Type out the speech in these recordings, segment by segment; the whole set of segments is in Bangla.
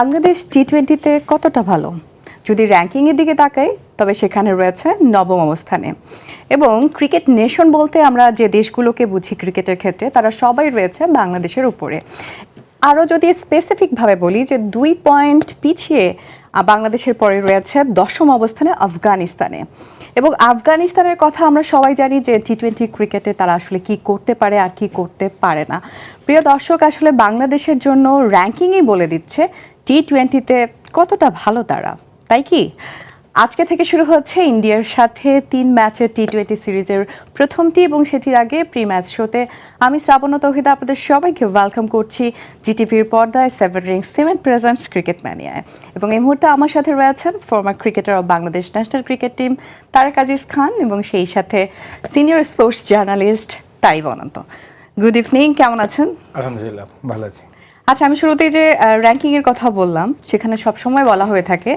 বাংলাদেশ টি টোয়েন্টিতে কতটা ভালো? যদি র্যাঙ্কিংয়ের দিকে তাকাই, তবে সেখানে রয়েছে নবম অবস্থানে। এবং ক্রিকেট নেশন বলতে আমরা যে দেশগুলোকে বুঝি ক্রিকেটের ক্ষেত্রে, তারা সবাই রয়েছে বাংলাদেশের উপরে। আরও যদি স্পেসিফিকভাবে বলি যে দুই পয়েন্ট পিছিয়ে বাংলাদেশের পরে রয়েছে দশম অবস্থানে আফগানিস্তানে। এবং আফগানিস্তানের কথা আমরা সবাই জানি যে টি টোয়েন্টি ক্রিকেটে তারা আসলে কি করতে পারে আর কি করতে পারে না। প্রিয় দর্শক, আসলে বাংলাদেশের জন্য র্যাঙ্কিংই বলে দিচ্ছে টি টোয়েন্টিতে কতটা ভালো তারা? তাই কি? আজকে থেকে শুরু হচ্ছে ইন্ডিয়ার সাথে তিন ম্যাচের টি টোয়েন্টি সিরিজের প্রথমটি এবং সেটির আগে প্রি ম্যাচ শোতে আমি শ্রাবণ তহিদা, আপনাদের সবাইকে ওয়েলকাম করছি জিটিভির পর্দায় seven ring seven presents cricket ম্যানিয়ায় এবং এই মুহূর্তে আমার সাথে রয়েছেন former cricketer of Bangladesh national cricket team Tareq Aziz Khan এবং সেই সাথে senior sports journalist Taib Ananta. Good evening কেমন আছেন? আলহামদুলিল্লাহ, ভালো আছি। আচ্ছা আমি শুরুতেই যে র্যাঙ্কিং এর কথা বললাম সেখানে সবসময় বলা হয়ে থাকে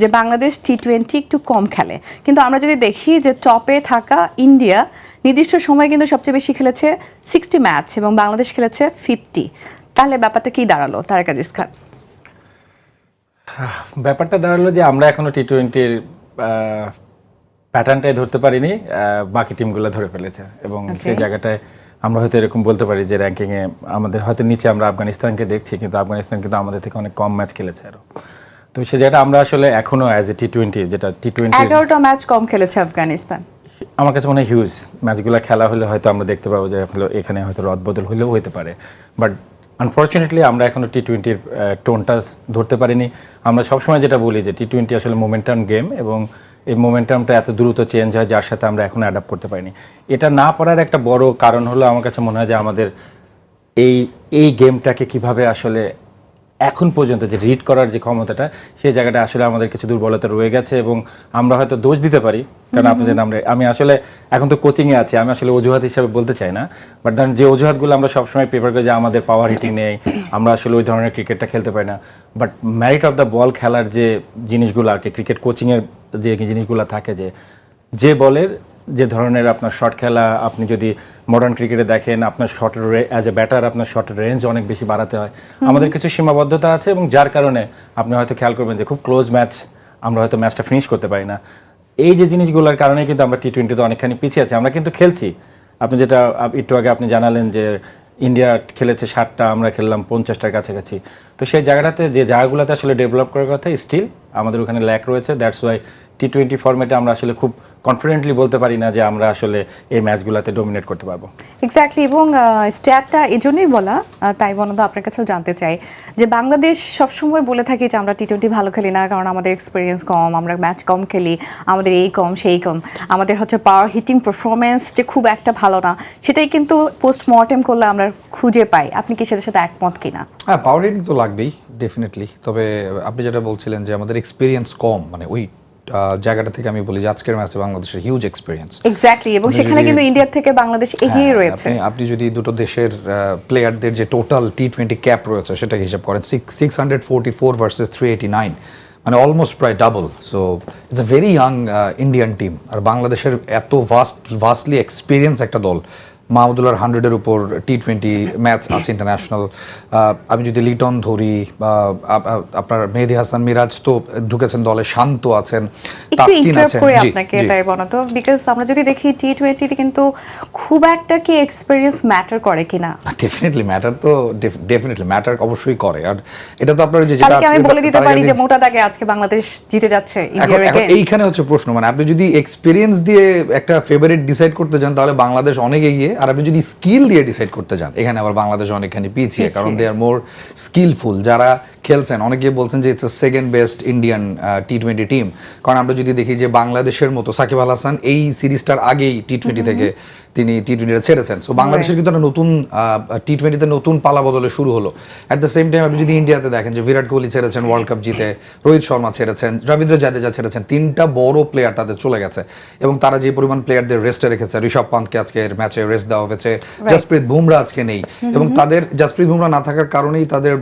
যে বাংলাদেশ টি টোয়েন্টি একটু কম খেলে। কিন্তু আমরা যদি দেখি যে টপে থাকা ইন্ডিয়া নির্দিষ্ট সময় কিন্তু সবচেয়ে বেশি খেলেছে সিক্সটি ম্যাচ এবং বাংলাদেশ খেলেছে ফিফটি তাহলে ব্যাপারটা কি দাঁড়াল? তারেক আজিজ খান ব্যাপারটা দাঁড়াল যে আমরা এখনও টি টোয়েন্টির প্যাটার্নটাই ধরতে পারিনি বাকি টিমগুলো ধরে ফেলেছে। এবং সেই জায়গাটায় আমরা হয়তো এরকম বলতে পারি যে র্যাঙ্কিংয়ে আমাদের হয়তো নিচে আমরা আফগানিস্তানকে দেখছি কিন্তু আফগানিস্তান কিন্তু আমাদের থেকে অনেক কম ম্যাচ খেলেছে আরও। তো সে জায়গাটা আমরা আসলে এখনও অ্যাজ এ টি টোয়েন্টি যেটা টি টোয়েন্টি এগারোটা ম্যাচ কম খেলেছে আফগানিস্তান। আমার কাছে মনে হয় হিউজ ম্যাচগুলো খেলা হলে হয়তো আমরা দেখতে পাবো যে এখানে হয়তো রদবদল হলেও হতে পারে। বাট আনফর্চুনেটলি আমরা এখনও টি টোয়েন্টির টোনটা ধরতে পারিনি। আমরা সবসময় যেটা বলি যে টি টোয়েন্টি আসলে মোমেন্টাম গেম এবং এই মোমেন্টামটা এত দ্রুত চেঞ্জ হয় যার সাথে আমরা এখন অ্যাডাপ্ট করতে পারিনি। এটা না পারার একটা বড় কারণ হলো আমার কাছে মনে হয় যে আমাদের এই এই গেমটাকে কীভাবে আসলে এখন পর্যন্ত যে রিড করার যে ক্ষমতাটা সেই জায়গাটা আসলে আমাদের কিছু দুর্বলতা রয়ে গেছে এবং আমরা হয়তো দোষ দিতে পারি। কারণ আপনি জানেন আমরা আমি আসলে এখন তো কোচিংয়ে আছি আমি আসলে অজুহাত হিসাবে বলতে চাই না। বাট ধরেন যে অজুহাতগুলো আমরা সবসময় পেপার করি যে আমাদের পাওয়ার হিটিং নেই আমরা আসলে ওই ধরনের ক্রিকেটটা খেলতে পারি না। But merit of the ball খেলার যে জিনিসগুলো আর কি ক্রিকেট কোচিংয়ের যে জিনিসগুলো থাকে যে যে বলের যে ধরনের আপনার শট খেলা আপনি যদি মডার্ন ক্রিকেটে দেখেন আপনার শটের অ্যাজ এ ব্যাটার আপনার শটের রেঞ্জ অনেক বেশি বাড়াতে হয়। আমাদের কিছু সীমাবদ্ধতা আছে এবং যার কারণে আপনি হয়তো খেয়াল করবেন যে খুব ক্লোজ ম্যাচ আমরা হয়তো ম্যাচটা ফিনিশ করতে পারি না। এই যে জিনিসগুলোর কারণে কিন্তু আমরা টি টোয়েন্টিতে অনেকখানি পিছিয়ে আছি। আমরা কিন্তু খেলছি। আপনি যেটা একটু আগে আপনি জানালেন যে ইন্ডিয়া খেলেছে ষাটটা আমরা খেললাম পঞ্চাশটার কাছাকাছি। তো সেই জায়গাটাতে যে জায়গাগুলোতে আসলে ডেভেলপ করার কথা স্টিল আমাদের ওখানে ল্যাক রয়েছে। দ্যাটস ওয়াই টি টোয়েন্টি ফর্মেটে আমরা আসলে খুব কনফিডেন্টলি বলতে পারি না যে আমরা আসলে এই ম্যাচগুলোতে ডোমিনেট করতে পারব। এক্স্যাক্টলি এবং স্ট্যাটটা এই জন্যই বলা তাই বনদা আপনার কাছেও জানতে চাই যে বাংলাদেশ সবসময় বলে থাকি যে আমরা টি টোয়েন্টি ভালো খেলি না কারণ আমাদের এক্সপিরিয়েন্স কম আমরা ম্যাচ কম খেলি আমাদের এই কম সেই কম। আমাদের হচ্ছে পাওয়ার হিটিং পারফরমেন্স যে খুব একটা ভালো না সেটাই কিন্তু পোস্ট মর্টেম করলে আমরা খুঁজে পাই। আপনি কি সেটার সাথে একমত কিনা? হ্যাঁ পাওয়ার হিটিং তো লাগবেই ডেফিনেটলি তবে আপনি যেটা বলছিলেন যে আমাদের এক্সপিরিয়েন্স কম মানে ওই জায়গাটা থেকে আমি বলি যে আজকের ম্যাচে বাংলাদেশের হিউজ এক্সপিরিয়েন্স এক্স্যাক্টলি এবং সেখানে কিন্তু ইন্ডিয়ার থেকে বাংলাদেশ এগিয়ে রয়েছে। আপনি আপনি যদি দুটো দেশের প্লেয়ারদের যে টোটাল টি টোয়েন্টি ক্যাপ রয়েছে সেটাকে হিসাব করেন six hundred forty four versus three eighty nine মানে অলমোস্ট প্রায় double so it's a very young Indian team আর বাংলাদেশের এত ভাস্ট ভাস্টলি এক্সপিরিয়েন্স একটা দল। মাহমুদুল্লার হান্ড্রেডের উপর টি টোয়েন্টি ম্যাচ আছে ইন্টারন্যাশনাল আমি যদি লিটন ধরি বা আপনার মেহেদি হাসান মিরাজ তো ঢুকেছেন দলে শান্ত আছেন তাসকিন আছেন। আপনাকে জি। এটাই বিকজ আমরা যদি দেখি টি টোয়েন্টিতে কিন্তু খুব একটা কি এক্সপিরিয়েন্স ম্যাটার করে কিনা? ডেফিনেটলি ম্যাটার তো ডেফিনেটলি ম্যাটার অবশ্যই করে। আর এটা তো আপনার যে যেটা আমি বলে দিতে পারি যে মোটা দাগে আজকে বাংলাদেশ জিতে যাচ্ছে? এইখানে হচ্ছে প্রশ্ন মানে আপনি যদি এক্সপিরিয়েন্স দিয়ে একটা ফেভারিট ডিসাইড করতে যান তাহলে বাংলাদেশ অনেক এগিয়ে আর আপনি যদি স্কিল দিয়ে ডিসাইড করতে যান এখানে আবার বাংলাদেশ অনেকখানি পিছিয়ে কারণ দে আর মোর স্কিলফুল যারা খেলছেন। অনেকে বলছেন যে it's second best Indian T twenty team কারণ আমরা যদি দেখি যে বাংলাদেশের মতো সাকিব আল হাসান এই সিরিজটার আগেই টি টোয়েন্টি থেকে তিনি টি টোয়েন্টিটা ছেড়েছেন। সো বাংলাদেশের কিন্তু একটা নতুন টি টোয়েন্টিতে নতুন পালা বদলে শুরু হলো। অ্যাট দ্য সেম টাইম আপনি যদি ইন্ডিয়াতে দেখেন যে বিরাট কোহলি ছেড়েছেন ওয়ার্ল্ড কাপ জিতে রোহিত শর্মা ছেড়েছেন রবীন্দ্র জাদেজা ছেড়েছেন তিনটা বড় প্লেয়ার তাদের চলে গেছে। এবং তারা যে পরিমাণ প্লেয়ারদের রেস্টে রেখেছে ঋষভ পান্তকে আজকে ম্যাচে রেস্ট দেওয়া হয়েছে জসপ্রীত বুমরা আজকে নেই। এবং তাদের জসপ্রীত বুমরা না থাকার কারণেই তাদের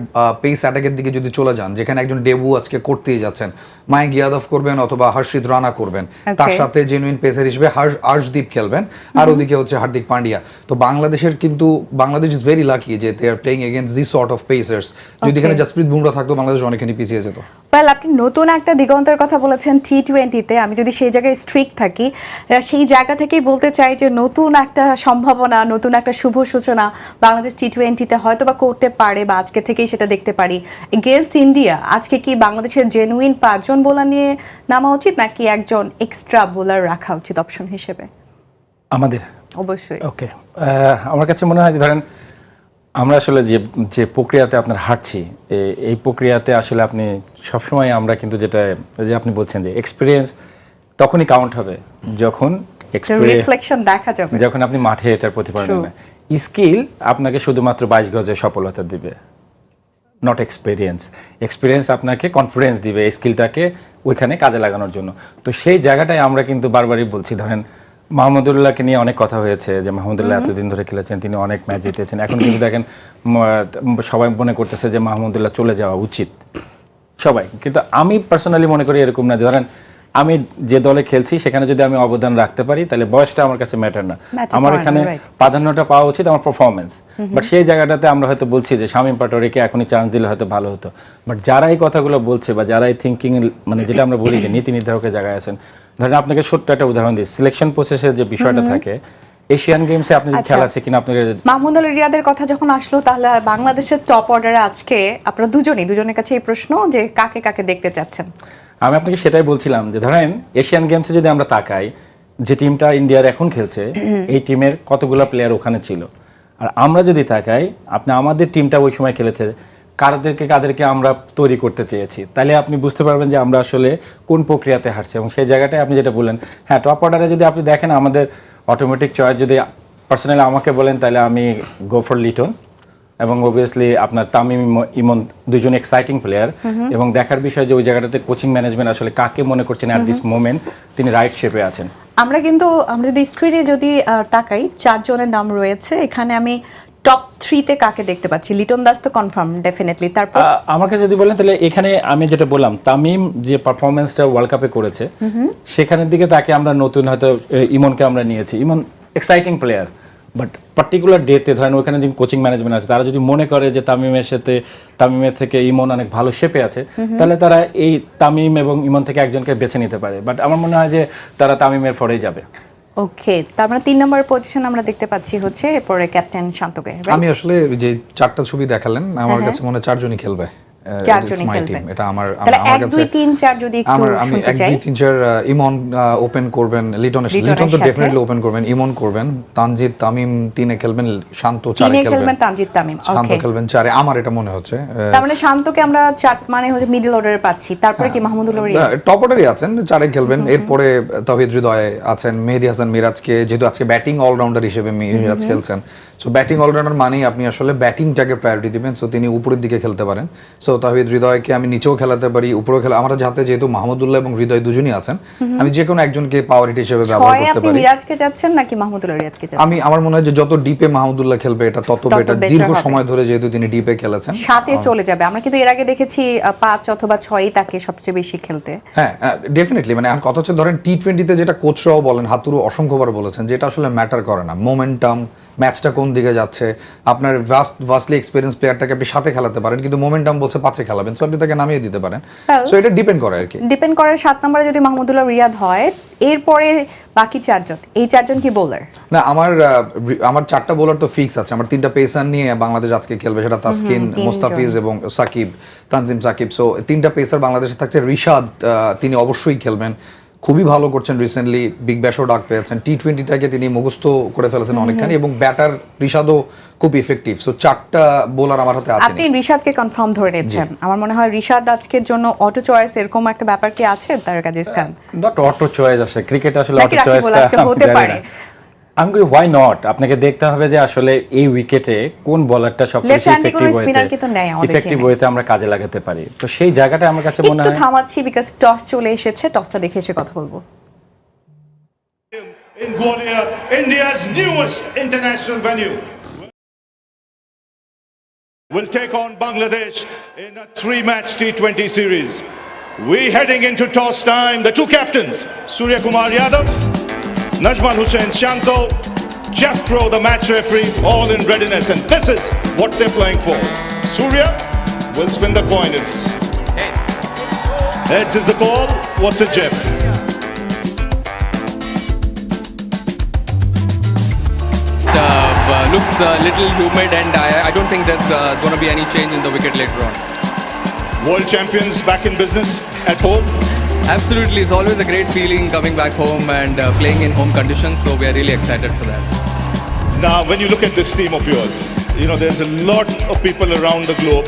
পেস অ্যাটাকের দিকে যদি চলে যান যেখানে একজন ডেবু আজকে করতেই যাচ্ছেন মায়ে গিয়াদফ করবেন অথবা হর্ষিত রানা করবেন তার সাথে জেনুইন পেসার হিসেবে আর্শদীপ খেলবেন আর ওদিকে হচ্ছে হার্দিক পান্ডিয়া। তো বাংলাদেশের কিন্তু বাংলাদেশ ইজ ভেরি লাকি যে they are playing against this sort of pacers যদি. এখানে জাসপ্রীত বুমরা থাকতো বাংলাদেশ অনেকখানি পিছিয়ে যেত। ওয়েল আপনি নতুন একটা দিগন্তের কথা বলেছেন টি টোয়েন্টিতে আমি যদি সেই জায়গায় স্ট্রিক থাকি সেই জায়গা থেকেই বলতে চাই যে নতুন একটা সম্ভাবনা নতুন একটা শুভ সূচনা বাংলাদেশ টি টোয়েন্টিতে হয়তো বা করতে পারে বা আজকে থেকেই সেটা দেখতে পারি। এগেনস্ট ইন্ডিয়া আজকে কি বাংলাদেশের জেনুইন পাঁচজন বোলার নিয়ে নামা উচিত নাকি একজন এক্সট্রা বোলার রাখা উচিত অপশন হিসেবে? আমাদের? অবশ্যই। ওকে আমার কাছে মনে হয় যে ধরেন আমরা আসলে যে যে প্রক্রিয়াতে আপনার হাঁটছি এই প্রক্রিয়াতে আসলে আপনি সবসময় আমরা কিন্তু যেটা যে আপনি বলছেন যে এক্সপিরিয়েন্স তখনই কাউন্ট হবে যখন রিফ্লেকশন দেখা যাবে। যখন আপনি মাঠে এটার প্রতিফলন হবে স্কিল আপনাকে শুধুমাত্র বাইশ গজে সফলতা দিবে। নট এক্সপিরিয়েন্স এক্সপিরিয়েন্স আপনাকে কনফিডেন্স দিবে এই স্কিলটাকে ওইখানে কাজে লাগানোর জন্য। তো সেই জায়গাটায় আমরা কিন্তু বারবারই বলছি ধরেন মাহমুদুল্লাহকে নিয়ে অনেক কথা হয়েছে যে মাহমুদুল্লাহ এতদিন ধরে খেলেছেন তিনি অনেক ম্যাচ জিতেছেন। এখন কিন্তু দেখেন সবাই মনে করতেছে যে মাহমুদুল্লাহ চলে যাওয়া উচিত। সবাই। কিন্তু আমি পার্সোনালি মনে করি এরকম না। যে ধরেন আমি যে দলে খেলছি সেখানে যদি আমি অবদান রাখতে পারি তাহলে বয়সটা আমার কাছে ম্যাটার না। আমার এখানে প্রাধান্যটা পাওয়া উচিত আমার পারফরমেন্স বাট সেই জায়গাটাতে আমরা হয়তো বলছি যে শামীম পাটোয়ারিকে এখনই চান্স দিলে হয়তো ভালো হতো। বাট যারা এই কথাগুলো বলছে বা যারা এই থিঙ্কিং মানে যেটা আমরা বলি যে নীতি নির্ধারকের জায়গায় আছেন ধরেন আপনাকে ছোট্ট একটা উদাহরণ দিই। সিলেকশন প্রসেসের যে বিষয়টা থাকে এশিয়ান গেমসে আপনি যদি আচ্ছা। খেলা আছে কিনা আপনাকে মাহমুদ আল রিয়াদের কথা যখন আসলো তাহলে বাংলাদেশের টপ অর্ডারে আজকে আপনারা দুজনই দুজনের কাছে এই প্রশ্ন যে কাকে কাকে দেখতে চাচ্ছেন? আমি আপনাকে সেটাই বলছিলাম যে ধরেন এশিয়ান গেমসে যদি আমরা তাকাই যে টিমটা ইন্ডিয়ার এখন খেলছে এই টিমের কতগুলো প্লেয়ার ওখানে ছিল? আর আমরা যদি তাকাই আপনি আমাদের টিমটা ওই সময় খেলেছে কাদেরকে কাদেরকে আমরা তৈরি করতে চেয়েছি? তাহলে আপনি বুঝতে পারবেন যে আমরা আসলে কোন প্রক্রিয়াতে হাঁটছি এবং সেই জায়গাটায় আপনি যেটা বললেন হ্যাঁ টপ অর্ডারে যদি আপনি দেখেন আমাদের অটোমেটিক চয়েস যদি পার্সোনালি আমাকে বলেন তাহলে আমি গো ফর লিটন এবং অবভিয়াসলি আপনার তামিম ইমন দুজন এক্সাইটিং প্লেয়ার এবং দেখার বিষয় যে ওই জায়গাটাতে কোচিং ম্যানেজমেন্ট আসলে কাকে মনে করছেন অ্যাট দিস মোমেন্ট তিনি রাইট শেপে আছেন। আমরা কিন্তু আমরা যদি স্ক্রিনে যদি তাকাই চারজনের নাম রয়েছে এখানে আমি টপ থ্রিতে কাকে দেখতে পাচ্ছি? লিটন দাস তো কনফার্ম ডেফিনেটলি তারপর? আমাকে যদি বলেন তাহলে এখানে আমি যেটা বললাম তামিম যে পারফরমেন্সটা ওয়ার্ল্ড কাপে করেছে সেখানের দিকে তাকে আমরা নতুন হয়তো ইমনকে আমরা নিয়েছি। Emon exciting player but particular ডেতে ধরেন ওখানে যে কোচিং ম্যানেজমেন্ট আছে তারা যদি মনে করে যে তামিমের সাথে তামিমের থেকে ইমন অনেক ভালো শেপে আছে তাহলে তারা এই তামিম এবং ইমন থেকে একজনকে বেছে নিতে পারে। বাট আমার মনে হয় যে তারা তামিমের পরেই যাবে। ওকে তার মানে তিন নম্বর পজিশন আমরা দেখতে পাচ্ছি হচ্ছে এরপরে ক্যাপ্টেন শান্তকে আমি আসলে যে চারটা ছবি দেখালেন আমার কাছে মনে হয় চারজনই খেলবে। Uh. এটা আমার চার যদি একটু আমি শুনতে এক চাই। দুই তিন চার আহ, ইমন ওপেন করবেন লিটনের লিটন তো ডেফিনেটলি ওপেন করবেন ইমন করবেন তানজিদ তামিম তিনে খেলবেন শান্ত চারে খেলবেন। খেলবেন তানজিদ তামিম শান্ত খেলবেন চারে আমার এটা মনে হচ্ছে তার মানে শান্তকে আমরা চার মানে হচ্ছে মিডল অর্ডারে পাচ্ছি। তারপরে কি মাহমুদুল রিয়া টপ অর্ডারই আছেন চারে খেলবেন। এরপরে তহিদ হৃদয় আছেন মেহেদি হাসান মিরাজকে যেহেতু আজকে ব্যাটিং অলরাউন্ডার হিসেবে মিরাজ খেলছেন। সো ব্যাটিং অলরাউন্ডার মানেই আপনি আসলে ব্যাটিংটাকে প্রায়োরিটি দিবেন সো তিনি উপরের দিকে খেলতে পারেন। সো তাহিদ হৃদয়কে আমি নিচেও খেলাতে পারি উপরেও খেলা আমরা যাতে যেহেতু মাহমুদুল্লাহ এবং হৃদয় দুজনই আছেন আমি যে কোনো একজনকে পাওয়ার হিট হিসেবে ব্যবহার করতে আপনি পারি। মিরাজকে যাচ্ছেন নাকি মাহমুদুল রিয়াদকে যাচ্ছেন? আমি আমার মনে হয় যে যত ডিপে মাহমুদুল্লাহ খেলবে এটা তত বেটার দীর্ঘ সময় ধরে যেহেতু তিনি ডিপে খেলেছেন সাথে চলে যাবে। আমরা কিন্তু এর আগে দেখেছি পাঁচ অথবা ছয়ই তাকে সবচেয়ে বেশি খেলতে। হ্যাঁ ডেফিনেটলি মানে এখন কথা হচ্ছে ধরেন টি টোয়েন্টিতে যেটা কোচরাও বলেন হাতুরু অসংখ্যবার বলেছেন যেটা আসলে ম্যাটার করে না। মোমেন্টাম ম্যাচটা কোন দিকে যাচ্ছে? আপনার ভাস্ট ভাস্টলি এক্সপিরিয়েন্স প্লেয়ারটাকে আপনি সাথে খেলাতে পারেন কিন্তু মোমেন্টাম বলছে পাঁচে খেলাবেন সো আপনি তাকে নামিয়ে দিতে পারেন। সো এটা ডিপেন্ড করে আর কি। ডিপেন্ড করে সাত নম্বরে যদি মাহমুদুল্লাহ রিয়াদ হয় এরপরে বাকি চারজন এই চারজন কি বোলার না আমার আমার চারটা বোলার তো ফিক্স আছে আমার তিনটা পেসার নিয়ে বাংলাদেশ আজকে খেলবে সেটা তাসকিন। মোস্তাফিজ এবং সাকিব তানজিম সাকিব। সো তিনটা পেসার বাংলাদেশে থাকছে রিশাদ তিনি অবশ্যই খেলবেন। খুবই ভালো করছেন রিসেন্টলি বিগ ব্যাশও ডাক পেয়েছেন। টি টোয়েন্টিটাকে তিনি মুখস্থ করে ফেলেছেন অনেকখানি এবং ব্যাটার রিশাদও খুব ইফেক্টিভ সো চারটা বোলার আমার হাতে আছে। আপনি রিশাদকে কনফার্ম ধরে নিয়েছেন আমার মনে হয় রিশাদ আজকের জন্য অটো চয়েস এরকম একটা ব্যাপার কি আছে তার কাছে খান? নট অটো চয়েস আছে ক্রিকেট আসলে অটো চয়েস চয়েসটা হতে পারে? আমি বলি হোয়াই নট আপনাকে দেখতে হবে যে আসলে এই উইকেটে কোন বলারটা সবচেয়ে ইফেক্টিভ আমাদের ইফেক্টিভ? ওয়েতে আমরা কাজে লাগাতে পারি তো সেই জায়গাটা আমার কাছে মনে একটু হয় থামাচ্ছি বিকজ টস চলে এসেছে টসটা দেখে এসে কথা বলব in Gwalior, India's newest international venue. will take on Bangladesh in a three match T20 series. We heading into toss time. The two captains, Surya Kumar Yadav, Najman Hussain Shanto, Jeff Crow, the match referee, all in readiness. And this is what they're playing for. Surya will spin the coin. It's heads is the call. What's it, Jeff? uh, looks a little humid, and I, I don't think there's uh, going to be any change in the wicket later on. World champions back in business at home. Absolutely, it's always a great feeling coming back home and uh, playing in home conditions. So we are really excited for that. Now, when you look at this team of yours, you know, there's a lot of people around the globe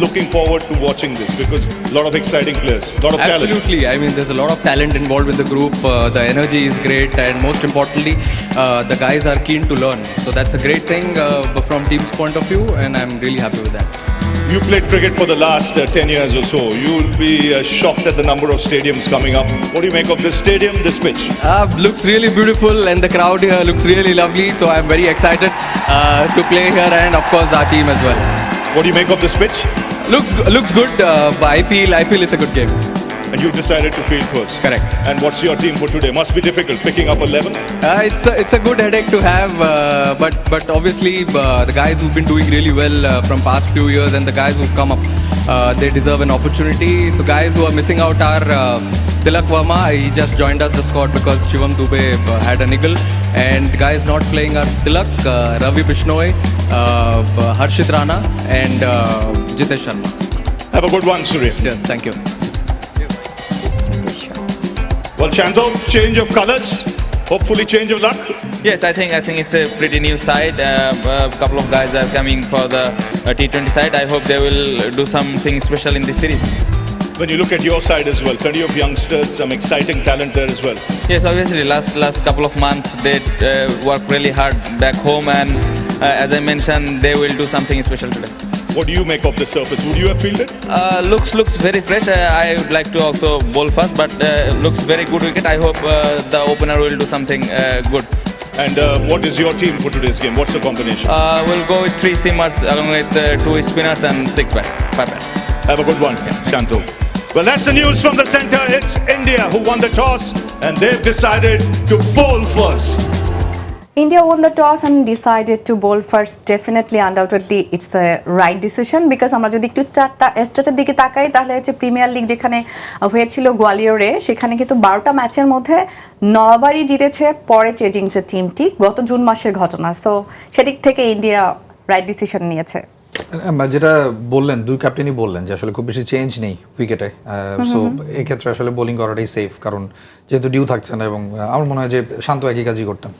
looking forward to watching this because a lot of exciting players, a lot of talent. Absolutely, I mean, there's a lot of talent involved in the group. Uh, the energy is great, and most importantly, uh, the guys are keen to learn. So that's a great thing uh, from team's point of view, and I'm really happy with that. You played cricket for the last uh, 10 years or so. You'll be uh, shocked at the number of stadiums coming up. What do you make of this stadium, this pitch? Uh, looks really beautiful, and the crowd here looks really lovely. So I'm very excited uh, to play here, and of course our team as well. What do you make of this pitch? Looks looks good. Uh, but I feel I feel it's a good game. And you decided to field first. Correct. And what's your team for today? Must be difficult picking up 11. Uh, it's a, it's a good headache to have, uh, but but obviously uh, the guys who've been doing really well uh, from past few years and the guys who've come up, uh, they deserve an opportunity. So guys who are missing out are uh, Tilak Verma. He just joined us the squad because Shivam Dubey uh, had a niggle, and guys not playing are Tilak, uh, Ravi Bishnoi, uh, Harshit Rana, and uh, Jitesh Sharma. Have a good one, Surya. Cheers. Thank you. Well, Chanto, change of colors. Hopefully, change of luck. Yes, I think I think it's a pretty new side. Uh, a couple of guys are coming for the uh, T20 side. I hope they will do something special in this series. When you look at your side as well, plenty of youngsters, some exciting talent there as well. Yes, obviously, last last couple of months they uh, worked really hard back home, and uh, as I mentioned, they will do something special today. What do you make of the surface? Would you have fielded? Uh, looks looks very fresh. Uh, I would like to also bowl first, but uh, looks very good wicket. I hope uh, the opener will do something uh, good. And uh, what is your team for today's game? What's the combination? Uh, we'll go with three seamers along with uh, two spinners and six bat. Five bat. Have a good one, Shanto. Well, that's the news from the center. It's India who won the toss, and they've decided to bowl first. India won the toss and decided to bowl first. Definitely, undoubtedly, it's a right decision because আমরা যদি একটু স্টার্টের দিকে তাকাই তাহলে হচ্ছে প্রিমিয়ার লিগ যেখানে হয়েছিল গোয়ালিয়রে সেখানে কিন্তু বারোটা ম্যাচের মধ্যে নবারই জিতেছে পরে চেজিংসের টিমটি গত জুন মাসের ঘটনা। সো সেদিক থেকে ইন্ডিয়া রাইট ডিসিশন নিয়েছে। যেটা বললেন দুই ক্যাপ্টেনই বললেন যে আসলে খুব বেশি চেঞ্জ নেই উইকেটে সো এক্ষেত্রে আসলে বোলিং করাটাই সেফ কারণ যেহেতু ডিউ থাকছে না এবং আমার মনে হয় যে শান্ত একই কাজই করতেন।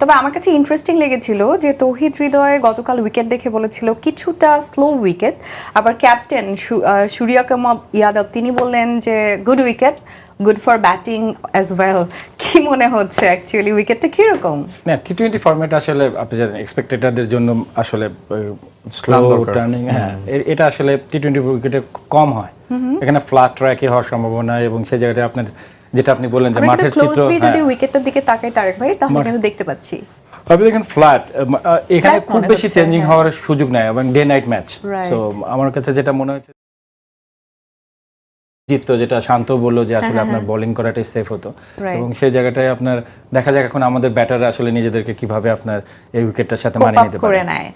তবে আমার কাছে ইন্টারেস্টিং লেগেছিল যে তৌহিদ হৃদয় গতকাল উইকেট দেখে বলেছিল কিছুটা স্লো উইকেট আবার ক্যাপ্টেন সূর্য কুমার ইয়াদব তিনি বললেন যে good wicket good for batting as well কি মনে হচ্ছে? অ্যাকচুয়ালি উইকেটটা কীরকম? না টি টোয়েন্টি ফর্মেট আসলে আপনি জানেন এক্সপেক্টেটারদের জন্য আসলে স্লো টার্নিং হ্যাঁ এটা আসলে টি টোয়েন্টি উইকেটে কম হয়। এখানে ফ্ল্যাট ট্র্যাকে হওয়ার সম্ভাবনা এবং সেই জায়গাটা আপনার যেটা আপনি বললেন যে মাঠের চিত্র যদি উইকেটের দিকে তাকাই তারেক ভাই তাহলে কিন্তু দেখতে পাচ্ছি তবে দেখেন ফ্ল্যাট এখানে খুব বেশি চেঞ্জিং হ্যাঁ। হওয়ার সুযোগ নাই এবং ডে নাইট ম্যাচ. সো আমার কাছে যেটা মনে হয়েছে জিততো যেটা শান্ত বলল যে আসলে আপনার বোলিং করাটাই সেফ হতো। হ্যাঁ, এবং সেই জায়গাটায় আপনার দেখা যাক এখন আমাদের ব্যাটাররা আসলে নিজেদেরকে কীভাবে আপনার এই উইকেটটার সাথে মানিয়ে নিতে পারে। নেয়।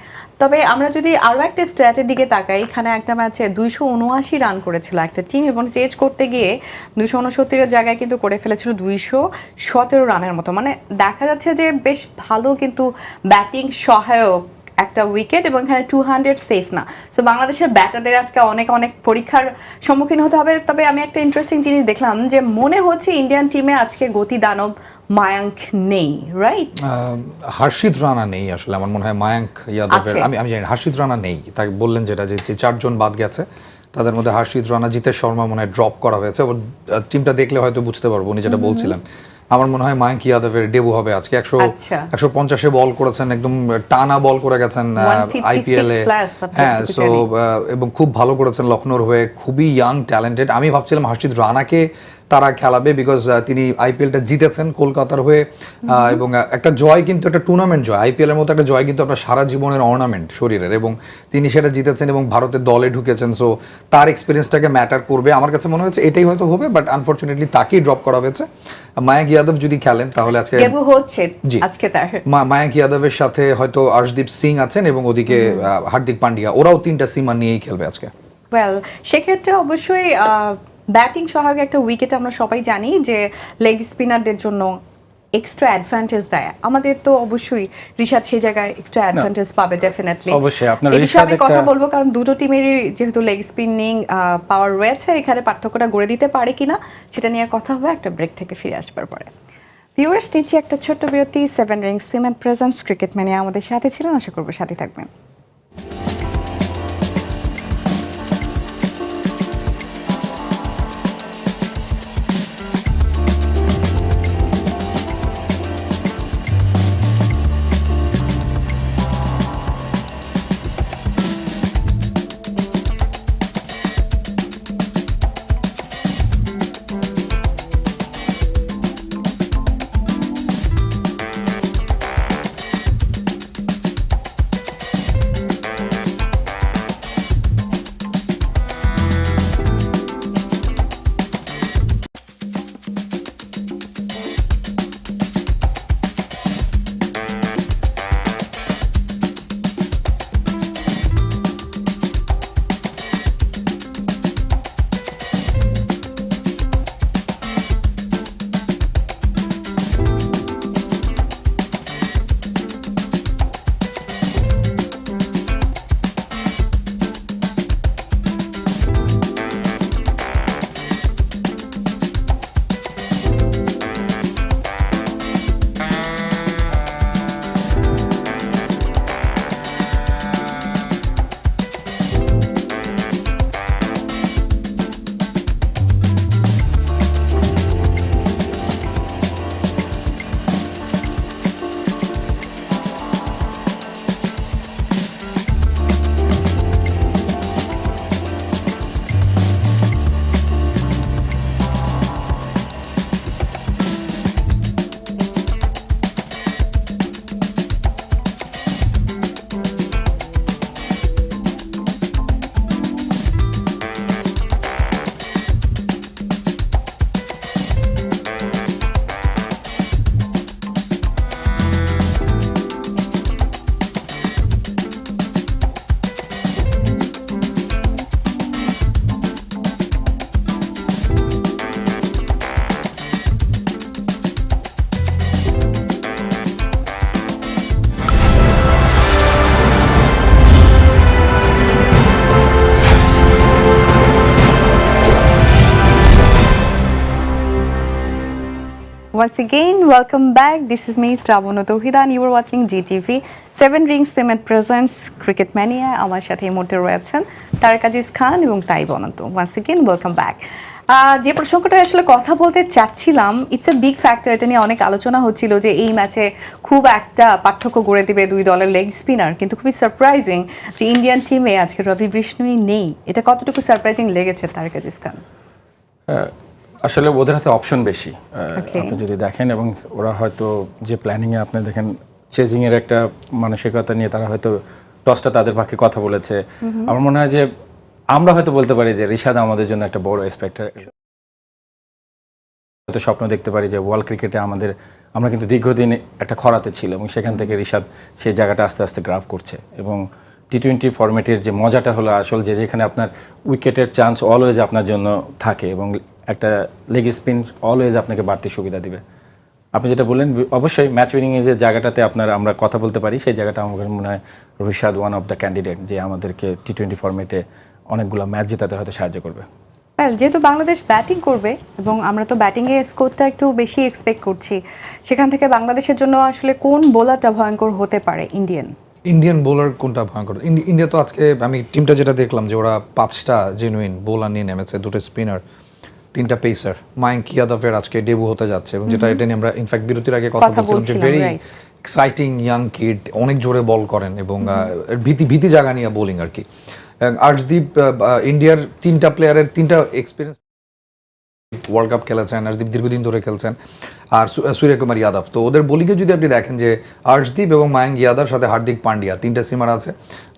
তবে আমরা যদি আরও একটা স্ট্যাটের দিকে তাকাই এখানে একটা ম্যাচে দুইশো উনআশি রান করেছিল একটা টিম এবং চেঞ্জ করতে গিয়ে দুইশো উনসত্তরের জায়গায় কিন্তু করে ফেলেছিল দুইশো সতেরো রানের মতো। মানে দেখা যাচ্ছে যে বেশ ভালো কিন্তু ব্যাটিং সহায়ক একটা উইকেট এবং এখানে টু হান্ড্রেড সেফ না। সো বাংলাদেশের ব্যাটারদের আজকে অনেক অনেক পরীক্ষার সম্মুখীন হতে হবে। তবে আমি একটা ইন্টারেস্টিং জিনিস দেখলাম যে মনে হচ্ছে ইন্ডিয়ান টিমে আজকে গতি দানব মায়াঙ্ক নেই রাইট হর্ষিত রানা নেই আসলে আমার মনে হয় মায়াঙ্ক ইয়াদবের আমি আমি জানি হর্ষিত রানা নেই। তাই বললেন যেটা যে যে চারজন বাদ গেছে তাদের মধ্যে হর্ষিত রানা জিতেশ শর্মা মনে হয় ড্রপ করা হয়েছে। টিমটা দেখলে হয়তো বুঝতে পারব উনি যেটা বলছিলেন। আমার মনে হয় মায়াঙ্ক ইয়াদবের ডেবু হবে আজকে। একশো আচ্ছা। একশো পঞ্চাশে বল করেছেন একদম টানা বল করে গেছেন আইপিএল এ। হ্যাঁ সো এবং খুব ভালো করেছেন লখনৌর হয়ে খুবই ইয়াং ট্যালেন্টেড আমি ভাবছিলাম হর্ষিত রানাকে তারা খেলাবে বিকজ তিনি আইপিএলটা জিতেছেন কলকাতার হয়ে এবং একটা জয় কিন্তু একটা টুর্নামেন্ট জয়। আইপিএল এর মতো একটা জয় কিন্তু আপনার সারা জীবনের অর্নামেন্ট শরীরের এবং তিনি সেটা জিতেছেন এবং ভারতের দলে ঢুকেছেন। সো তার এক্সপিরিয়েন্সটাকে ম্যাটার করবে। আমার কাছে মনে হচ্ছে এটাই হয়তো হবে বাট আনফর্চুনেটলি তাকেই ড্রপ করা হয়েছে। মায়াঙ্ক যাদব যদি খেলেন তাহলে আজকে হচ্ছে। আজকে তার। মা- মায়াঙ্ক যাদবের সাথে হয়তো আর্শদীপ সিং আছেন এবং ওদিকে হার্দিক পান্ডিয়া ওরাও তিনটা সীমা নিয়েই খেলবে আজকে। ওয়েল সেক্ষেত্রে অবশ্যই ব্যাটিং সহায়ক একটা উইকেট আমরা সবাই জানি যে লেগ স্পিনারদের জন্য এক্সট্রা অ্যাডভান্টেজ দেয়। আমাদের তো অবশ্যই ঋষাদ সেই জায়গায় এক্সট্রা অ্যাডভান্টেজ পাবে ডেফিনেটলি অবশ্যই, আপনার ঋষাদ কথা বলব কারণ দুটো টিমেরই যেহেতু লেগ স্পিনিং পাওয়ার রয়েছে এখানে পার্থক্যটা গড়ে দিতে পারে কিনা সেটা নিয়ে কথা হবে একটা ব্রেক থেকে ফিরে আসবার পরে। ভিউয়ার্স নিচ্ছে একটা ছোট্ট বিরতি seven ring cement presents cricket ম্যানে আমাদের সাথে ছিলেন আশা করব সাথে থাকবেন। Once again, welcome back. This is me, Stravano Tohida, and you are watching GTV. Seven Rings Cement presents Cricket Mania. আমার সাথে এই মুহূর্তে রয়েছেন তারেক আজিজ খান এবং তাই বনন্ত ওয়ান্স এগেন ওয়েলকাম ব্যাক যে প্রসঙ্গটা আসলে কথা বলতে চাচ্ছিলাম ইটস এ বিগ ফ্যাক্টর এটা নিয়ে অনেক আলোচনা হচ্ছিল যে এই ম্যাচে খুব একটা পার্থক্য গড়ে দিবে দুই দলের লেগ স্পিনার কিন্তু খুবই সারপ্রাইজিং যে ইন্ডিয়ান টিমে আজকে রবি বিষ্ণুই নেই এটা কতটুকু সারপ্রাইজিং লেগেছে তারেক আজিজ খান আসলে ওদের হাতে অপশন বেশি। আপনি যদি দেখেন এবং ওরা হয়তো যে প্ল্যানিংয়ে আপনি দেখেন চেজিংয়ের একটা মানসিকতা নিয়ে তারা হয়তো টসটা তাদের পক্ষে কথা বলেছে। আমার মনে হয় যে আমরা হয়তো বলতে পারি যে রিশাদ আমাদের জন্য একটা বড় এক্সপেক্টার হয়তো স্বপ্ন দেখতে পারি যে ওয়ার্ল্ড ক্রিকেটে আমাদের আমরা কিন্তু দীর্ঘদিন একটা খরাতে ছিল এবং সেখান থেকে রিশাদ সেই জায়গাটা আস্তে আস্তে গ্রাফ করছে এবং টি টোয়েন্টি ফরম্যাটের যে মজাটা হলো আসল যে যেখানে আপনার উইকেটের চান্স অলওয়েজ আপনার জন্য থাকে এবং একটা লেগ স্পিন অলওয়েজ আপনাকে বাড়তি সুবিধা দিবে। আপনি যেটা বললেন অবশ্যই ম্যাচ উইনিং এর যে জায়গাটাতে আপনার আমরা কথা বলতে পারি সেই জায়গাটা আমার মনে হয় Rishad one of the candidate যে আমাদেরকে টি টোয়েন্টি ফরম্যাটে অনেকগুলো ম্যাচ জেতাতে হয়তো সাহায্য করবে। ওয়েল যেহেতু বাংলাদেশ ব্যাটিং করবে এবং আমরা তো ব্যাটিংয়ে স্কোরটা একটু বেশি এক্সপেক্ট করছি সেখান থেকে বাংলাদেশের জন্য আসলে কোন বোলারটা ভয়ঙ্কর হতে পারে? ইন্ডিয়ান ইন্ডিয়ান বোলার কোনটা ভয়ঙ্কর? ইন্ডি- ইন্ডিয়া তো আজকে আমি টিমটা যেটা দেখলাম যে ওরা পাঁচটা জেনুইন বোলার নিয়ে নেমেছে দুটো স্পিনার তিনটা পেসার মায়াঙ্ক ইয়াদবের আজকে ডেবু হতে যাচ্ছে এবং যেটা এটা নিয়ে আমরা ইনফ্যাক্ট বিরতির আগে কথা বলছিলাম যে ভেরি এক্সাইটিং ইয়াং কিড অনেক জোরে বল করেন এবং ভীতি ভীতি জায়গা নিয়ে বোলিং আর কি। আর্জদীপ আর্শদীপ ইন্ডিয়ার তিনটা প্লেয়ারের তিনটা এক্সপিরিয়েন্স ওয়ার্ল্ড কাপ খেলেছেন আর্শদীপ দীর্ঘদিন ধরে খেলছেন আর সূর্যকুমার যাদব। তো ওদের বোলিংয়ে যদি আপনি দেখেন যে আর্শদীপ এবং মায়াঙ্ক যাদব সাথে হার্দিক পান্ডিয়া তিনটা সিমার আছে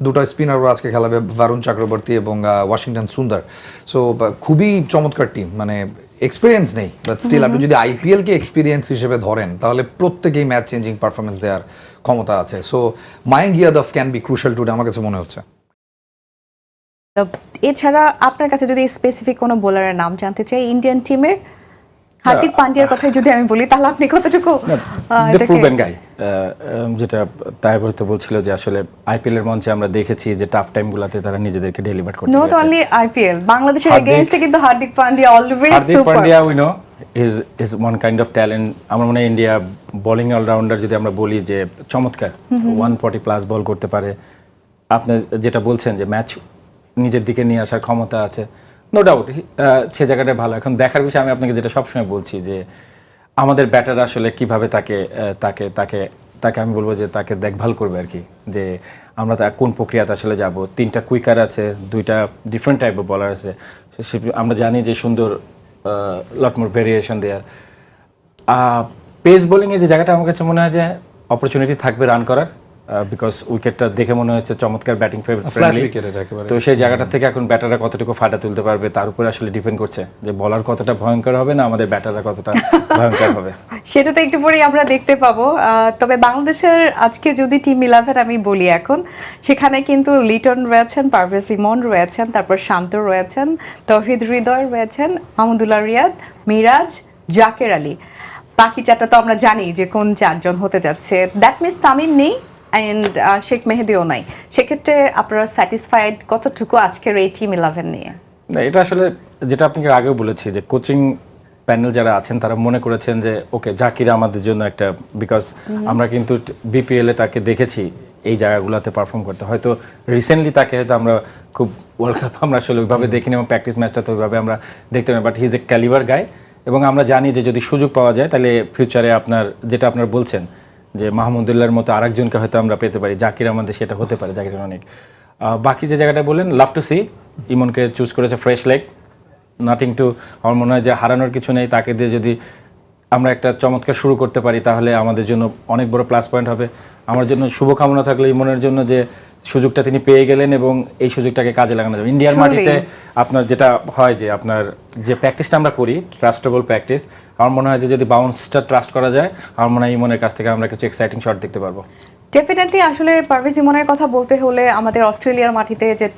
দুটো স্পিনারও আজকে খেলাবে ভারুণ চক্রবর্তী এবং ওয়াশিংটন সুন্দর সো খুবই চমৎকার টিম মানে এক্সপিরিয়েন্স নেই বাট স্টিল আপনি যদি আইপিএলকে এক্সপিরিয়েন্স হিসেবে ধরেন তাহলে প্রত্যেকেই ম্যাচ চেঞ্জিং পারফরমেন্স দেওয়ার ক্ষমতা আছে। So Mayank Yadav can be crucial today আমার কাছে মনে হচ্ছে। এছাড়া আপনার কাছে যদি স্পেসিফিক কোনো বোলারের নাম জানতে চাই ইন্ডিয়ান টিমের হার্দিক পান্ডিয়ার কথাই যদি আমি বলি তাহলে আপনি কতটুকু প্রুভেন গাই যেটা তাই হয়তো বলছিল যে আসলে আইপিএল এর মঞ্চে আমরা দেখেছি যে টাফ টাইমগুলোতে তারা নিজেদেরকে ডেলিভার করতে নট অনলি আইপিএল বাংলাদেশের এগেইনস্টে কিন্তু Hardik Pandya always Hardik Pandya we know is is one kind of talent আমার মনে হয় ইন্ডিয়া বোলিং অলরাউন্ডার যদি আমরা বলি যে চমৎকার। ওয়ান ফর্টি প্লাস বল করতে পারে। আপনি যেটা বলছেন যে ম্যাচ নিজের দিকে নিয়ে আসার ক্ষমতা আছে। নো ডাউট সে জায়গাটা ভালো। এখন দেখার বিষয়ে আমি আপনাকে যেটা সবসময় বলছি যে, আমাদের ব্যাটার আসলে কীভাবে তাকে তাকে তাকে তাকে আমি বলব যে তাকে দেখভাল করবে আর কি যে আমরা তা কোন প্রক্রিয়াতে আসলে যাব। তিনটা কুইকার আছে, দুইটা ডিফারেন্ট টাইপের বলার আছে। আমরা জানি যে সুন্দর lot more variation their pace বোলিংয়ে যে জায়গাটা আমার কাছে মনে হয় যে অপরচুনিটি থাকবে রান করার। বিকজ উইকেটটা দেখে মনে হচ্ছে চমৎকার ব্যাটিং তো সেই জায়গাটা থেকে এখন ব্যাটাররা কতটুকু ফাটা তুলতে পারবে তার উপরে আসলে ডিপেন্ড করছে যে বলার কতটা ভয়ঙ্কর হবে না আমাদের ব্যাটাররা কতটা ভয়ঙ্কর হবে। সেটা তো একটু পরেই আমরা দেখতে পাবো। তবে বাংলাদেশের আজকে যদি টিম ইলেভেন আমি বলি এখন সেখানে কিন্তু লিটন রয়েছেন পারভেজ ইমন রয়েছেন তারপর শান্ত রয়েছেন তহিদ হৃদয় রয়েছেন মাহমুদুল্লাহ রিয়াদ মিরাজ জাকের আলী। বাকি চারটা তো আমরা জানি যে কোন চারজন হতে যাচ্ছে। দ্যাট মিনস তামিম নেই অ্যান্ড শেখ মেহেদিও নাই। সেক্ষেত্রে আপনারা স্যাটিসফাইড কতটুকু আজকের এই টিম ইলেভেন নিয়ে? না এটা আসলে যেটা আপনাকে আগেও বলেছি যে কোচিং প্যানেল যারা আছেন তারা মনে করেছেন যে ওকে জাকির আমাদের জন্য একটা বিকজ আমরা কিন্তু বিপিএল তাকে দেখেছি এই জায়গাগুলোতে পারফর্ম করতে। হয়তো রিসেন্টলি তাকে হয়তো আমরা খুব ওয়ার্ল্ড কাপ আমরা আসলে ওইভাবে দেখিনি এবং প্র্যাকটিস ম্যাচটা তো ওইভাবে আমরা দেখতে পাই but he is a calibre guy এবং আমরা জানি যে যদি সুযোগ পাওয়া যায় তাহলে ফিউচারে আপনার যেটা আপনার বলছেন যে মাহমুদুল্লাহর মতো আরেকজনকে হয়তো আমরা পেতে পারি। জাকির আমাদের সেটা হতে পারে জাকির অনেক। বাকি যে জায়গাটা বললেন লাভ টু সি ইমনকে চুজ করেছে ফ্রেশ লেগ নাথিং টু আমার মনে হয় যে হারানোর কিছু নেই, তাকে দিয়ে যদি আমরা একটা চমৎকার শুরু করতে পারি তাহলে আমাদের জন্য অনেক বড় প্লাস পয়েন্ট হবে। আমার জন্য শুভকামনা থাকলে ইমনের জন্য যে সুযোগটা তিনি পেয়ে গেলেন এবং এই সুযোগটাকে কাজে লাগানো যাবে। ইন্ডিয়ার মাটিতে আপনার যেটা হয় যে আপনার যে প্র্যাকটিসটা আমরা করি ট্রাস্টেবল প্র্যাকটিস আমার মনে হয় যে যদি বাউন্সটা ট্রাস্ট করা যায় আমার মনে হয় ইমনের কাছ থেকে আমরা কিছু এক্সাইটিং শট দেখতে পারব। ডেফিনেটলি আসলে পারভেজ ইমনের কথা বলতে হলে আমাদের অস্ট্রেলিয়ার মাটিতে যে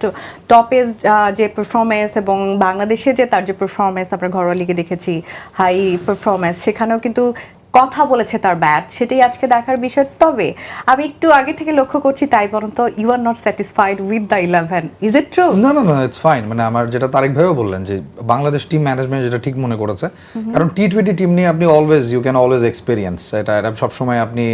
টপে যে পারফরমেন্স এবং বাংলাদেশে যে তার যে পারফরমেন্স আমরা ঘরোয়া লিগে দেখেছি হাই পারফরমেন্স সেখানেও কিন্তু কথা বলেছে তার ব্যাট সেটাই আজকে দেখার বিষয়। তবে আমি একটু আগে থেকে লক্ষ্য করছি তাই বরন্ত you are not satisfied with the eleven is it true না না না ইটস ফাইন মানে আমার যেটা তারেক ভাইও বললেন যে বাংলাদেশ টিম ম্যানেজমেন্ট যেটা ঠিক মনে করেছে। কারণ টি টোয়েন্টি টিম নিয়ে আপনি always you can always experience এটা এটা সবসময় আপনি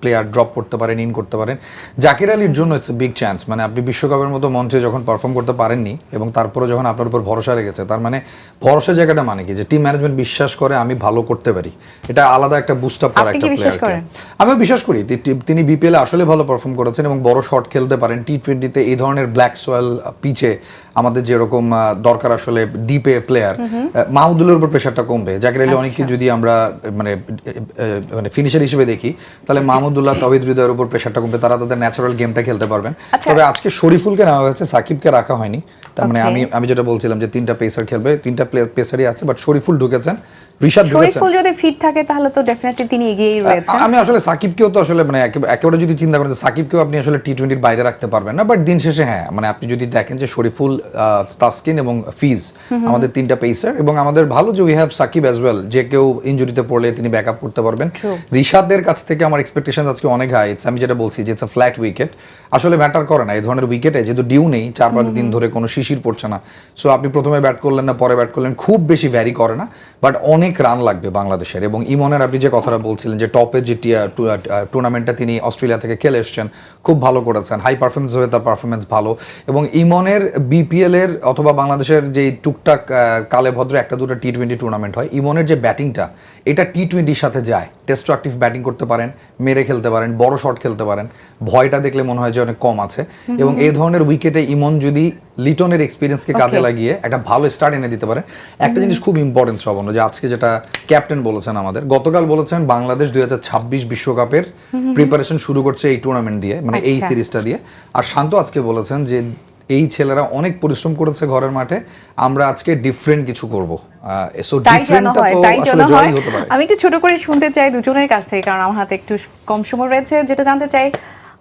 প্লেয়ার ড্রপ করতে পারেন ইন করতে পারেন। জাকির আলীর জন্য ইটস বিগ চান্স মানে আপনি বিশ্বকাপের মতো মঞ্চে যখন পারফর্ম করতে পারেননি এবং তারপরে যখন আপনার উপর ভরসা রেখেছে তার মানে ভরসা জায়গাটা মানে কি? যে টিম ম্যানেজমেন্ট বিশ্বাস করে আমি ভালো করতে পারি। এটা আলাদা একটা বুস্ট আপ করা একটা করেন? আমিও বিশ্বাস করি তিনি বিপিএল আসলে ভালো পারফর্ম করেছেন এবং বড় শট খেলতে পারেন। টি টোয়েন্টিতে এই ধরনের ব্ল্যাক সোয়েল পিচে আমাদের যেরকম দরকার আসলে ডিপে প্লেয়ার মাহমুদুলের উপর প্রেশারটা কমবে। জাকির আলী অনেককে যদি আমরা মানে মানে ফিনিশার হিসেবে দেখি তাহলে মাহমুদুল্লাহ তহিদ হৃদয়ের উপর প্রেশারটা কমবে। তারা তাদের ন্যাচারাল গেমটা খেলতে পারবেন। আচ্ছা। তবে আজকে শরীফুলকে নেওয়া হয়েছে সাকিবকে রাখা হয়নি। তার মানে আমি আমি যেটা বলছিলাম যে তিনটা পেসার খেলবে তিনটা পেসারই আছে বাট শরীফুল ঢুকেছেন। ঋষাদ ঢুকেছেন শরীফুল যদি ফিট থাকে তাহলে তো ডেফিনেটলি তিনি এগিয়েই রয়েছেন। আমি আসলে সাকিবকেও তো আসলে মানে একেবারে যদি চিন্তা করেন সাকিবকেও আপনি আসলে টি টোয়েন্টির বাইরে রাখতে পারবেন না বাট দিন শেষে হ্যাঁ মানে আপনি যদি দেখেন যে শরীফুল তাসকিন এবং ফিজ আমাদের তিনটা পেসার এবং আমাদের ভালো যে we have Sakib as well যে কেউ ইনজুরিতে পড়লে তিনি ব্যাকআপ করতে পারবেন। True. ঋষাদের কাছ থেকে আমার এক্সপেকটেশন আজকে অনেক হাই আমি যেটা বলছি যে ইটস ফ্ল্যাট উইকেট আসলে ম্যাটার করে না এই ধরনের উইকেটে যেহেতু ডিউ নেই চার পাঁচ দিন ধরে কোনো শিশির পড়ছে না। সো আপনি প্রথমে ব্যাট করলেন না পরে ব্যাট করলেন খুব বেশি ভ্যারি করে না। বাট অনেক রান লাগবে বাংলাদেশের। এবং ইমনের আপনি যে কথাটা বলছিলেন যে টপে যে টুর্নামেন্টটা তিনি অস্ট্রেলিয়া থেকে খেলে এসছেন, খুব ভালো করেছেন। হাই পারফরমেন্স হয়ে তার পারফরমেন্স ভালো। এবং ইমনের বিপিএল এর অথবা বাংলাদেশের যে টুকটাক কালে ভদ্র একটা দুটো টি টোয়েন্টি টুর্নামেন্ট হয়। ইমনের যে ব্যাটিংটা এটা টি টোয়েন্টির সাথে যায়। টেস্ট অ্যাক্টিভ ব্যাটিং করতে পারেন মেরে খেলতে পারেন বড় শট খেলতে পারেন। ভয়টা দেখলে মনে হয় যে অনেক কম আছে। এবং এই ধরনের উইকেটে ইমন যদি লিটনের এক্সপিরিয়েন্সকে কাজে লাগিয়ে একটা ভালো স্টার্ট এনে দিতে পারে একটা জিনিস খুব ইম্পর্টেন্ট শ্রবণ যে আজকে যেটা ক্যাপ্টেন বলেছেন আমাদের গতকাল বলেছেন বাংলাদেশ দুই ছাব্বিশ বিশ্বকাপের প্রিপারেশন শুরু করছে এই টুর্নামেন্ট দিয়ে মানে এই আচ্ছা। সিরিজটা দিয়ে। আর শান্ত আজকে বলেছেন যে এই ছেলেরা অনেক পরিশ্রম করেছে ঘরের মাঠে আমরা আজকে ডিফারেন্ট কিছু করব। সো ডিফারেন্টটা তো আসলে হয়। জয়ই হতে পারে। আমি একটু ছোট করে শুনতে চাই দুজনের কাছ থেকে কারণ আমার হাতে একটু কম সময় রয়েছে। যেটা জানতে চাই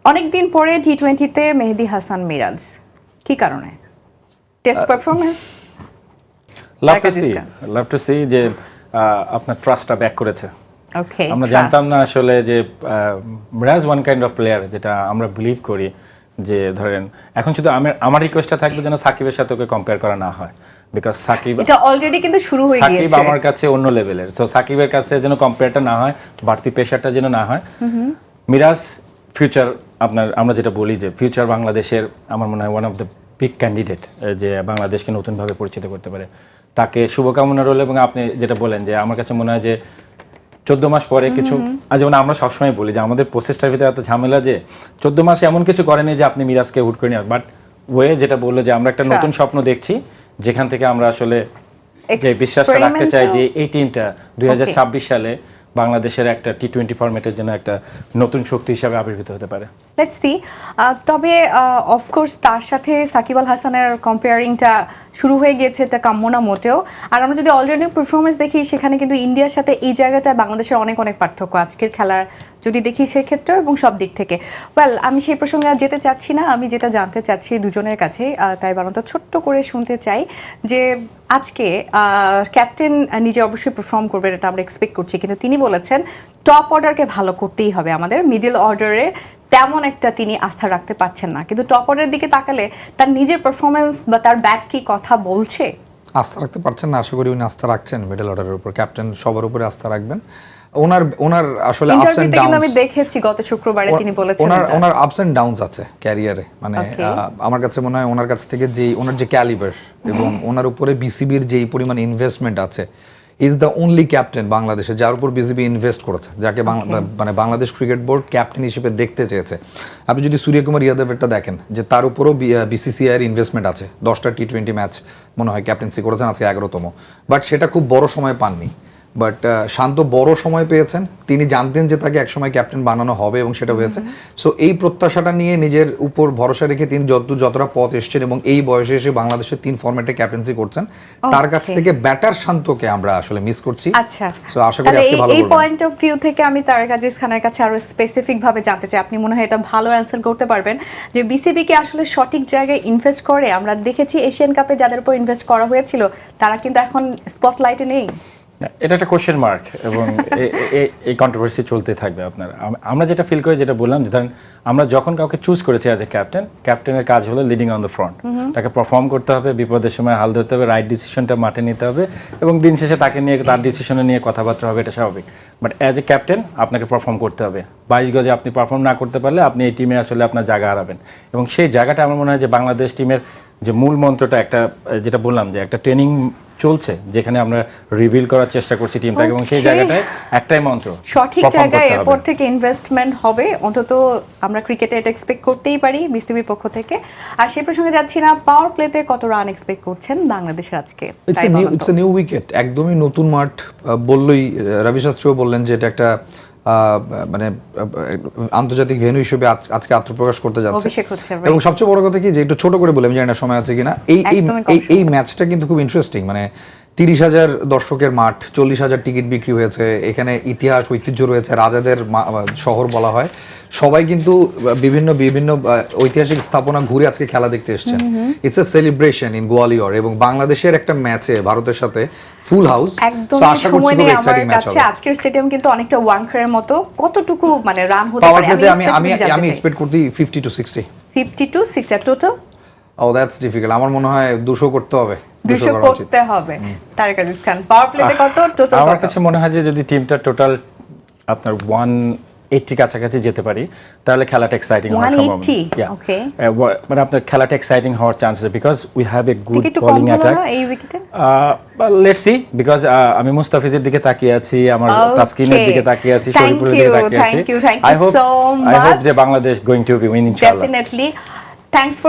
অনেকদিন পরে টি টোয়েন্টিতে মেহেদি হাসান মিরাজ কি কারণে? Test performance love to see love to see যে আহ, আপনার ট্রাস্টটা ব্যাক করেছে। ওকে আমরা জানতাম না আসলে যে Miraj one kind of player যেটা আমরা বিলিভ করি। যে ধরেন এখন শুধু আমার আমার রিকোয়েস্টটা থাকবে যেন সাকিবের সাথে ওকে কম্পেয়ার করা না হয়। বিকজ সাকিব এটা অলরেডি কিন্তু শুরু হয়ে গিয়েছে। সাকিব আমার কাছে অন্য লেভেলের সো সাকিবের কাছে যেন কম্পেয়ারটা না হয় বাড়তি প্রেশারটা যেন না হয়। মিরাজ ফিউচার আপনার আমরা যেটা বলি যে ফিউচার বাংলাদেশের আমার মনে হয় one of the big candidate যে বাংলাদেশকে নতুনভাবে পরিচিত করতে পারে। তাকে শুভকামনা রইল এবং আপনি যেটা বলেন যে আমার কাছে মনে হয় যে চোদ্দ মাস পরে কিছু যেমন আমরা সবসময় বলি যে আমাদের প্রসেসটার ভিতরে এত ঝামেলা যে চোদ্দ মাসে এমন কিছু করেনি যে আপনি মিরাজকে হুট করে বাট ওয়ে যেটা বলল যে আমরা একটা নতুন স্বপ্ন দেখছি যেখান থেকে আমরা আসলে যে বিশ্বাসটা রাখতে চাই যে এই টিমটা দুই হাজার ছাব্বিশ সালে বাংলাদেশের একটা টি টোয়েন্টি ফরম্যাটের জন্য একটা নতুন শক্তি হিসাবে আবির্ভূত হতে পারে। লেটস সি তবে অফকোর্স তার সাথে সাকিব আল হাসানের কম্পেয়ারিংটা শুরু হয়ে গিয়েছে এটা কাম্য না মোটেও। আর আমরা যদি অলরেডি পারফরমেন্স দেখি, সেখানে কিন্তু ইন্ডিয়ার সাথে এই জায়গাটায় বাংলাদেশের অনেক অনেক পার্থক্য। আজকের খেলার যদি দেখি সেক্ষেত্রে এবং সব দিক থেকে। ওয়েল আমি সেই প্রসঙ্গে আর যেতে চাচ্ছি না। আমি যেটা জানতে চাচ্ছি দুজনের কাছে তাই বারন্ত ছোট্ট করে শুনতে চাই যে আজকে ক্যাপ্টেন নিজে অবশ্যই পারফর্ম করবেন এটা আমরা এক্সপেক্ট করছি। কিন্তু তিনি বলেছেন টপ অর্ডারকে ভালো করতেই হবে আমাদের। মিডল অর্ডারে তেমন একটা তিনি আস্থা রাখতে পারছেন না। কিন্তু টপ অর্ডারের দিকে তাকালে তার নিজের পারফরমেন্স বা তার ব্যাট কি কথা বলছে? আস্থা রাখতে পারছেন না আশা করি উনি আস্থা রাখছেন মিডল অর্ডারের উপর। ক্যাপ্টেন সবার উপরে আস্থা রাখবেন। ওনার ওনার আসলে আপস এন্ড কিন্তু আমি দেখেছি গত শুক্রবারে তিনি বলেছেন ওনার ওনার আপস এন্ড ডাউনস আছে ক্যারিয়ারে মানে আমার কাছে মনে হয় ওনার কাছ থেকে যে ওনার যে ক্যালিবার এবং ওনার উপরে বিসিবির যেই পরিমাণ ইনভেস্টমেন্ট আছে ইজ দ্য অনলি ক্যাপ্টেন বাংলাদেশে যার উপর বিসিবি ইনভেস্ট করেছে যাকে মানে বাংলাদেশ ক্রিকেট বোর্ড ক্যাপ্টেন হিসেবে দেখতে চেয়েছে। আপনি যদি সূর্যকুমার ইয়াদবেরটা দেখেন যে তার উপরও বিসিসিআইয়ের ইনভেস্টমেন্ট আছে দশটা টি টোয়েন্টি ম্যাচ মনে হয় ক্যাপ্টেন্সি করেছেন আজকে এগারোতম। বাট সেটা খুব বড় সময় পাননি। বাট শান্ত বড় সময় পেয়েছেন। তিনি জানতেন যে তাকে একসময় ক্যাপ্টেন বানানো হবে এবং সেটা হয়েছে। সো এই প্রত্যাশাটা নিয়ে নিজের উপর ভরসা রেখে তিনি যত যতটা পথ এসছেন এবং এই বয়সে এসে বাংলাদেশের তিন ফরম্যাটে ক্যাপ্টেন্সি করছেন তার কাছ থেকে ব্যাটার শান্তকে আমরা আসলে মিস করছি। আচ্ছা। সো আশা করি আজকে ভালো এই পয়েন্ট অফ ভিউ থেকে আমি তারেক আজিজ খানের কাছে আরও স্পেসিফিক ভাবে জানতে চাই। আপনি মনে হয় এটা ভালো অ্যান্সার করতে পারবেন। যে বিসিবি কি আসলে সঠিক জায়গায় ইনভেস্ট করে আমরা দেখেছি এশিয়ান কাপে যাদের উপর ইনভেস্ট করা হয়েছিল তারা কিন্তু এখন স্পটলাইটে নেই। এটা একটা কোশ্চেন মার্ক এবং এই কন্ট্রোভার্সি চলতে থাকবে আপনার। আমরা যেটা ফিল করি যেটা বললাম যে ধরেন আমরা যখন কাউকে চুজ করেছি অ্যাজ এ ক্যাপ্টেন ক্যাপ্টেনের কাজ হলো লিডিং অন দ্য ফ্রন্ট তাকে পারফর্ম করতে হবে বিপদের সময় হাল ধরতে হবে রাইট ডিসিশনটা মাঠে নিতে হবে এবং দিন শেষে তাকে নিয়ে তার ডিসিশনে নিয়ে কথাবার্তা হবে এটা স্বাভাবিক। বাট অ্যাজ এ ক্যাপ্টেন আপনাকে পারফর্ম করতে হবে। বাইশ গজে আপনি পারফর্ম না করতে পারলে আপনি এই টিমে আসলে আপনার জায়গা হারাবেন। এবং সেই জায়গাটা আমার মনে হয় যে বাংলাদেশ টিমের যে মূল মন্ত্রটা একটা যেটা বললাম যে একটা ট্রেনিং চলছে যেখানে আমরা রিভিল করার চেষ্টা করছি টিমটাকে এবং সেই. জায়গাটায় একটাই মন্ত্র সঠিক জায়গায় এরপর থেকে ইনভেস্টমেন্ট হবে অন্তত আমরা ক্রিকেটে এটা এক্সপেক্ট করতেই পারি বিসিবির পক্ষ থেকে। আর সেই প্রসঙ্গে যাচ্ছি না পাওয়ার প্লেতে কত রান এক্সপেক্ট করছেন বাংলাদেশের আজকে? It's a new it's a new wicket একদমই নতুন মাঠ। বললই রবি শাস্ত্রীও বললেন যে এটা একটা মানে আন্তর্জাতিক ভেন্যু হিসেবে আজ- আজকে আত্মপ্রকাশ করতে যাচ্ছে. এবং সবচেয়ে বড় কথা কি যে একটু ছোট করে বলে আমি জানি না সময় আছে কিনা। এই- এই ম্যাচটা কিন্তু খুব ইন্টারেস্টিং মানে তিরিশ হাজার দর্শকের মাঠ চল্লিশ হাজার টিকিট বিক্রি হয়েছে। এখানে ইতিহাস ঐতিহ্য রয়েছে রাজাদের শহর বলা হয়। সবাই কিন্তু বিভিন্ন বিভিন্ন ঐতিহাসিক স্থাপনা ঘুরে আজকে খেলা দেখতে এসেছেন। It's a celebration in Gwalior এবং বাংলাদেশের একটা ম্যাচে ভারতের সাথে ফুল হাউস একদম আশা করছি খুব এক্সাইটিং ম্যাচ হবে। আজকের স্টেডিয়াম কিন্তু অনেকটা ওয়াংখারের মতো কতটুকু মানে রান হতে পারে? আমি আমি আমি এক্সপেক্ট করতে fifty two sixty fifty two sixty total O that's difficult আমার মনে হয় দুশো করতে হবে। দুশো। করতে হবে। তারেক আজিজ খান পাওয়ার প্লেতে কত? টোটাল আমার কাছে মনে হয় যে যদি টিমটা টোটাল আপনার ওয়ান এইটটি কাছাকাছি যেতে পারি তাহলে খেলাটা এক্সাইটিং হওয়ার সম্ভাবনা. Okay. Uh, মানে আপনার খেলাটা এক্সাইটিং হওয়ার চান্স আছে because we have a? Good bowling attack let's see because আমি মুস্তাফিজের দিকে তাকিয়ে আছি আমার. তাসকিনের দিকে তাকিয়ে আছি শরীফুলের দিকে তাকিয়ে আছি। আই হোপ আই হোপ যে Bangladesh going to be win ইনশাআল্লাহ ডেফিনেটলি থ্যাঙ্কস